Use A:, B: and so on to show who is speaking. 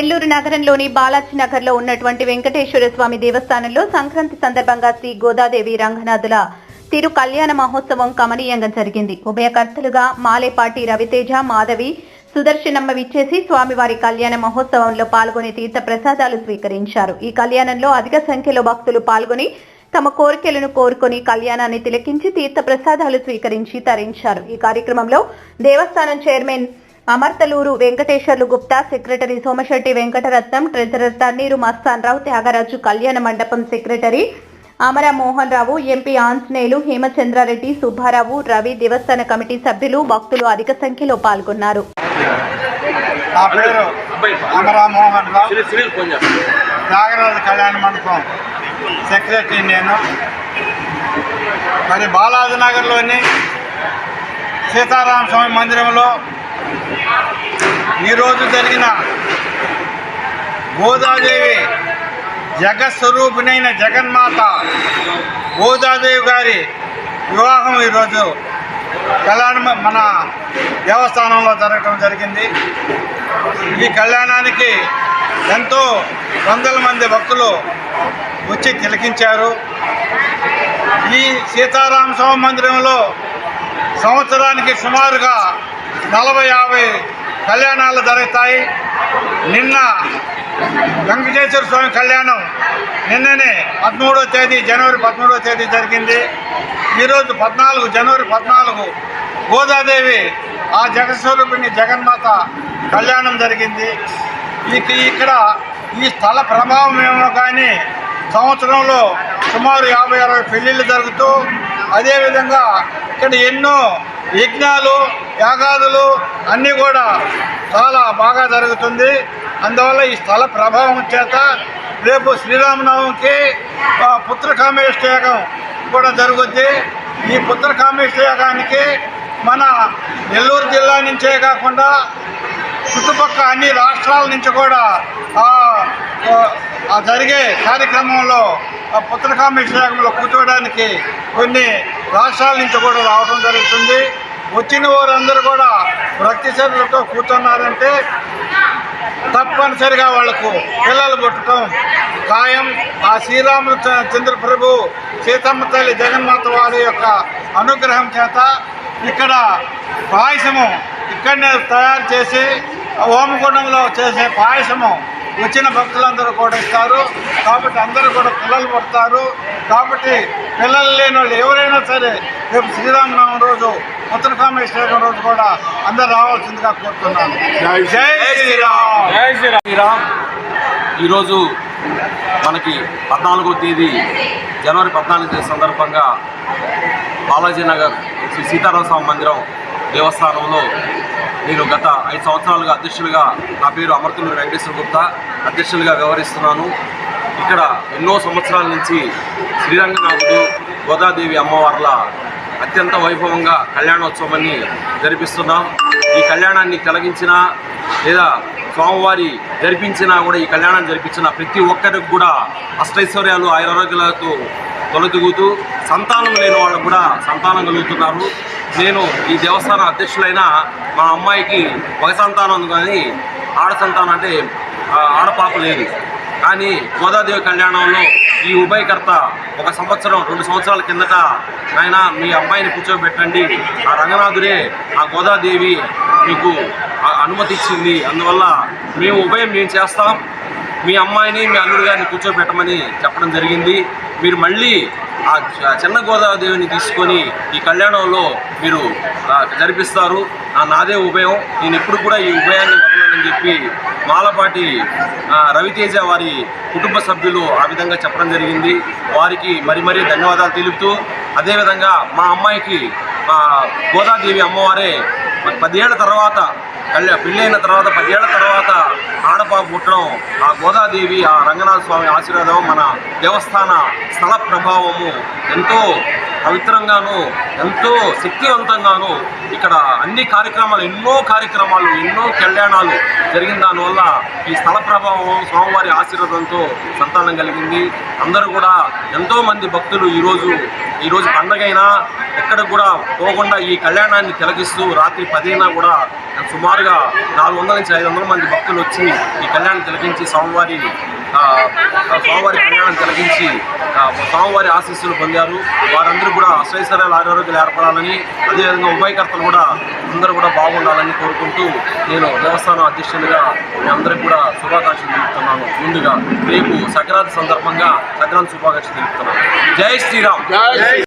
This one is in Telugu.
A: నెల్లూరు నగరంలోని బాలాజీ నగర్లో ఉన్నటువంటి వెంకటేశ్వర స్వామి దేవస్థానంలో సంక్రాంతి సందర్భంగా శ్రీ గోదాదేవి రంగనాథుల తిరు కళ్యాణ మహోత్సవం కమనీయంగా జరిగింది. ఉభయకర్తలుగా మాలేపాటి రవితేజ మాధవి సుదర్శనమ్మ విచ్చేసి స్వామివారి కళ్యాణ మహోత్సవంలో పాల్గొని తీర్థ ప్రసాదాలు స్వీకరించారు. ఈ కళ్యాణంలో అధిక సంఖ్యలో భక్తులు పాల్గొని తమ కోరికలను కోరుకొని కళ్యాణాన్ని తిలకించి తీర్థ ప్రసాదాలు స్వీకరించి తరించారు. ఈ కార్యక్రమంలో దేవస్థానం chairman Amarthaluru Venkateswarlu Gupta secretary Somasetti Venkataratnam treasurer Tanneeru Mastan Rao Thyagaraju Kalyana Mandapam secretary Amara Mohan Rao MP Anjaneyulu Hemachandrareddy Subbarao Ravi దేవస్థాన కమిటీ సభ్యులు భక్తులు అధిక సంఖ్యలో పాల్గొన్నారు.
B: నా పేరు Amara Mohan Rao.
C: Civil civil phone చేస్తాను
B: త్యాగరాజ కళ్యాణ మండపం సెక్రటరీ నేను. మరి బాలాజీ నగర్లోని సీతారామ స్వామి మందిరంలో ఈరోజు జరిగిన గోదాదేవి జగస్వరూపిణైన జగన్మాత గోదాదేవి గారి వివాహం ఈరోజు కళ్యాణ మన దేవస్థానంలో జరగటం జరిగింది. ఈ కళ్యాణానికి ఎంతో వందల మంది భక్తులు వచ్చి తిలకించారు. ఈ సీతారామ స్వామి మందిరంలో సంవత్సరానికి సుమారుగా నలభై యాభై కళ్యాణాలు జరుగుతాయి. నిన్న వెంకటేశ్వర స్వామి కళ్యాణం నిన్ననే పదమూడో తేదీ జనవరి పదమూడో తేదీ జరిగింది. ఈరోజు పద్నాలుగు జనవరి పద్నాలుగు గోదాదేవి ఆ జగస్వరూపిణి జగన్మాత కళ్యాణం జరిగింది. ఇక ఇక్కడ ఈ స్థల ప్రభావం ఏమో కానీ సంవత్సరంలో సుమారు యాభై అరవై పెళ్ళిళ్ళు జరుగుతూ అదేవిధంగా ఇక్కడ ఎన్నో యజ్ఞాలు యాగాదులు అన్నీ కూడా చాలా బాగా జరుగుతుంది. అందువల్ల ఈ స్థల ప్రభావం చేత రేపు శ్రీరామనవమికి ఆ, పుత్రకామేష్ట యాగం కూడా జరుగుద్ది. ఈ పుత్రకామేష్ట యాగానికి మన నెల్లూరు జిల్లా నుంచే కాకుండా చుట్టుపక్కల అన్ని రాష్ట్రాల నుంచి కూడా జరిగే కార్యక్రమంలో పుత్రకామేశ్వరంలో కూర్చోవడానికి కొన్ని రాష్ట్రాల నుంచి కూడా రావడం జరుగుతుంది. వచ్చిన వారందరూ కూడా భక్తి శ్రద్ధలతో కూర్చున్నారంటే తప్పనిసరిగా వాళ్ళకు పిల్లలు పుట్టడం ఖాయం. ఆ శ్రీరామచంద్ర ప్రభు సీతమ్మ తల్లి జగన్మాత వారి యొక్క అనుగ్రహం చేత ఇక్కడ పాయసము ఇక్కడనే తయారు చేసి హోమగుండంలో చేసే పాయసము వచ్చిన భక్తులందరూ కూడా ఇస్తారు. కాబట్టి అందరూ కూడా పిల్లలు పుడతారు. కాబట్టి పిల్లలు లేని వాళ్ళు ఎవరైనా సరే రేపు శ్రీరామనవమి రోజు ఉత్తరకామేశ్వరం రోజు కూడా అందరూ రావాల్సిందిగా కోరుతున్నాను. జై శ్రీరామ్.
C: జై శ్రీరామ్. ఈరోజు మనకి పద్నాలుగో తేదీ జనవరి పద్నాలుగు తేదీ సందర్భంగా బాలాజీ నగర్ శ్రీ సీతారామ స్వామి మందిరం దేవస్థానంలో నేను గత ఐదు సంవత్సరాలుగా అధ్యక్షులుగా నా పేరు అమర్తులు వెంకటేశ్వర గుప్తా. అధ్యక్షులుగా వ్యవహరిస్తున్నాను. ఇక్కడ ఎన్నో సంవత్సరాల నుంచి శ్రీరంగనాథుడు గోదాదేవి అమ్మవార్ల అత్యంత వైభవంగా కళ్యాణోత్సవాన్ని జరిపిస్తున్నాం. ఈ కళ్యాణాన్ని కలిగించిన లేదా స్వామివారి జరిపించినా కూడా ఈ కళ్యాణం జరిపించిన ప్రతి ఒక్కరికి కూడా అష్టైశ్వర్యాలు ఆయురారోగ్యాలతో తొలదిగుతూ సంతానం లేని వాళ్ళు కూడా సంతానం కలుగుతున్నారు. నేను ఈ దేవస్థాన అధ్యక్షులైన మా అమ్మాయికి ఒక సంతానం కానీ ఆడ సంతానం అంటే ఆడపాప లేదు. కానీ గోదాదేవి కళ్యాణంలో ఈ ఉభయకర్త ఒక సంవత్సరం రెండు సంవత్సరాల కిందట ఆయన మీ అమ్మాయిని కూర్చోబెట్టండి. ఆ రంగనాథుడే ఆ గోదాదేవి మీకు అనుమతిచ్చింది అనుమతి ఇచ్చింది. అందువల్ల మేము ఉభయం మేము చేస్తాం. మీ అమ్మాయిని మీ అల్లుడు గారిని కూర్చోబెట్టమని చెప్పడం జరిగింది. మీరు మళ్ళీ ఆ చిన్న గోదాదేవిని తీసుకొని ఈ కళ్యాణంలో మీరు జరిపిస్తారు. ఆ నాదే ఉభయం. నేను ఎప్పుడు కూడా ఈ ఉభయాన్ని వదలనని చెప్పి మాలపాటి రవితేజ వారి కుటుంబ సభ్యులు ఆ విధంగా చెప్పడం జరిగింది. వారికి మరి మరీ ధన్యవాదాలు తెలుపుతూ అదేవిధంగా మా అమ్మాయికి గోదాదేవి అమ్మవారే పదిహేళ్ళ పదేళ్ళ తర్వాత కళ్యాణ పెళ్ళైన తర్వాత పదేళ్ళ తర్వాత ఆడపాప పుట్టడం ఆ గోదాదేవి ఆ రంగనాథ స్వామి ఆశీర్వాదం మన దేవస్థాన స్థల ప్రభావము. ఎంతో పవిత్రంగాను ఎంతో శక్తివంతంగాను ఇక్కడ అన్ని కార్యక్రమాలు ఎన్నో కార్యక్రమాలు ఎన్నో కళ్యాణాలు జరిగిన దానివల్ల ఈ స్థల ప్రభావం స్వామివారి ఆశీర్వాదంతో సంతానం కలిగింది. అందరూ కూడా ఎంతోమంది భక్తులు ఈరోజు ఈరోజు పండగైనా ఎక్కడ కూడా పోకుండా ఈ కళ్యాణాన్ని తిలకిస్తూ రాత్రి పదైనా కూడా సుమారుగా నాలుగు వందల నుంచి ఐదు వందల మంది భక్తులు వచ్చి ఈ కళ్యాణం తిలకించి స్వామివారి స్వామివారి కళ్యాణం కలిగించి స్వామివారి ఆశీస్సులు పొందారు. వారందరూ కూడా అశ్వైశ్వర్యాలు ఆరోగ్యాలు ఏర్పడాలని అదేవిధంగా ఉభయకర్తలు కూడా అందరూ కూడా బాగుండాలని కోరుకుంటూ నేను దేవస్థానం అధ్యక్షునిగా మీ అందరికీ కూడా శుభాకాంక్షలు తెలుపుతున్నాను. ముందుగా రేపు సంక్రాంతి సందర్భంగా సంక్రాంతి శుభాకాంక్షలు తెలుపుతున్నాను. జై శ్రీరామ్.